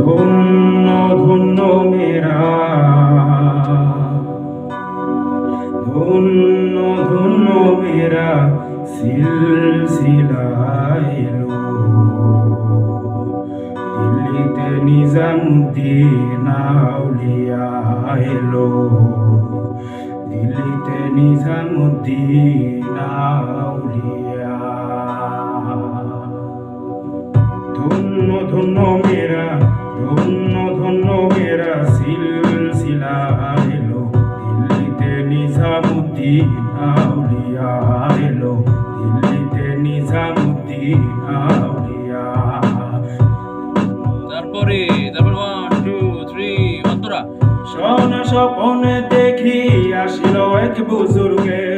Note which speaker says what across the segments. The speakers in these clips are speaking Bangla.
Speaker 1: ধন্য ধন্য মেরা ধন্য ধন্য মেরা সিলসিলা এলো দিল্লিতে নিজামুদ্দিন আউলিয়া এলো দিল্লিতে নিজামুদ্দিন আউলিয়া। ধন্য ধন্য মেরা ধন্য ধন্য মেরা সিলসিলা এলো দিল্লিতে নিজামুদ্দিন আউলিয়া এলো দিল্লিতে নিজামুদ্দিন আউলিয়া
Speaker 2: তারপরে তারপর ওয়ান টু থ্রি অন্তরা।
Speaker 1: স্বপ্ন স্বপনে দেখি আসিল এক বুজুর্গে।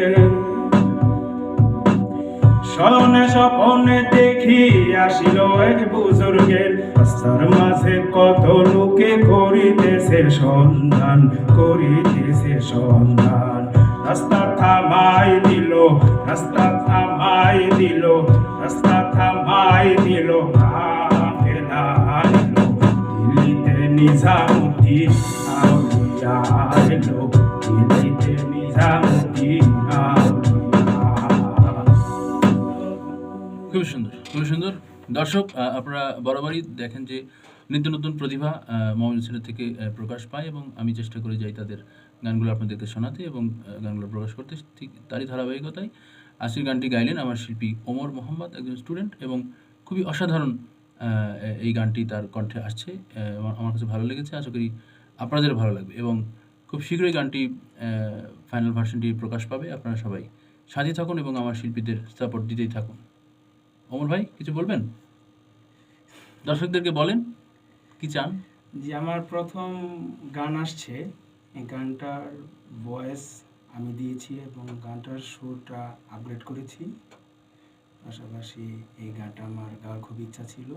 Speaker 1: স্বপ্নে স্বপনে দেখি আসিল এক বুজুর্গের রাস্তার মাঝে কত লোকে করিতেছে সন্ধান করিতেছে সন্ধান রাস্তা থামাই দিল, রাস্তা থামাই দিল, রাস্তা থামাই দিল। দিল্লিতে নিজামুদ্দিন আউলিয়া এলো, দিল্লিতে নিজামুদ্দিন
Speaker 2: খুব সুন্দর, খুবই সুন্দর। দর্শক আপনারা বরাবরই দেখেন যে নিত্য নতুন প্রতিভা মোহাম্মদ সেনের থেকে প্রকাশ পায় এবং আমি চেষ্টা করে যাই তাদের গানগুলো আপনাদেরকে শোনাতে এবং গানগুলো প্রকাশ করতে। ঠিক তারই ধারাবাহিকতায় আশির গানটি গাইলেন আমার শিল্পী ওমর মোহাম্মদ, একজন স্টুডেন্ট এবং খুবই অসাধারণ এই গানটি তার কণ্ঠে আসছে। আমার- কাছে ভালো লেগেছে। আশা করি আপনাদের ভালো লাগবে এবং খুব শীঘ্রই গানটি ফাইনাল ভার্সনটি প্রকাশ পাবে। আপনারা সবাই সাথে থাকুন এবং আমার শিল্পীদের সাপোর্ট দিতেই থাকুন। অমর ভাই, কিছু বলবেন? দর্শকদেরকে বলেন, কি চান?
Speaker 1: যে আমার প্রথম গান আসছে। এই গানটার ভয়েস আমি দিয়েছি এবং গানটার সুরটা আপগ্রেড করেছি। পাশাপাশি এই গানটা আমার গাওয়ার খুব ইচ্ছা ছিল।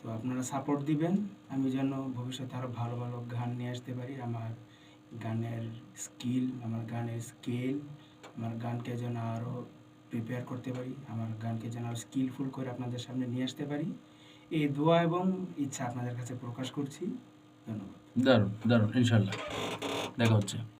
Speaker 1: তো আপনারা সাপোর্ট দিবেন। আমি যেন ভবিষ্যতে আরও ভালো ভালো গান নিয়ে আসতে পারি। আমার গানের স্কিল আমার গানের স্কেল আমার গানকে যেন আরও প্রিপেয়ার করতে পারি, আমার গানকে যেন স্কিলফুল করে আপনাদের সামনে নিয়ে আসতে পারি। এই দোয়া এবং ইচ্ছা আপনাদের কাছে প্রকাশ করছি। ধন্যবাদ।
Speaker 2: দারুণ দারুণ ইনশাল্লাহ দেখা হচ্ছে।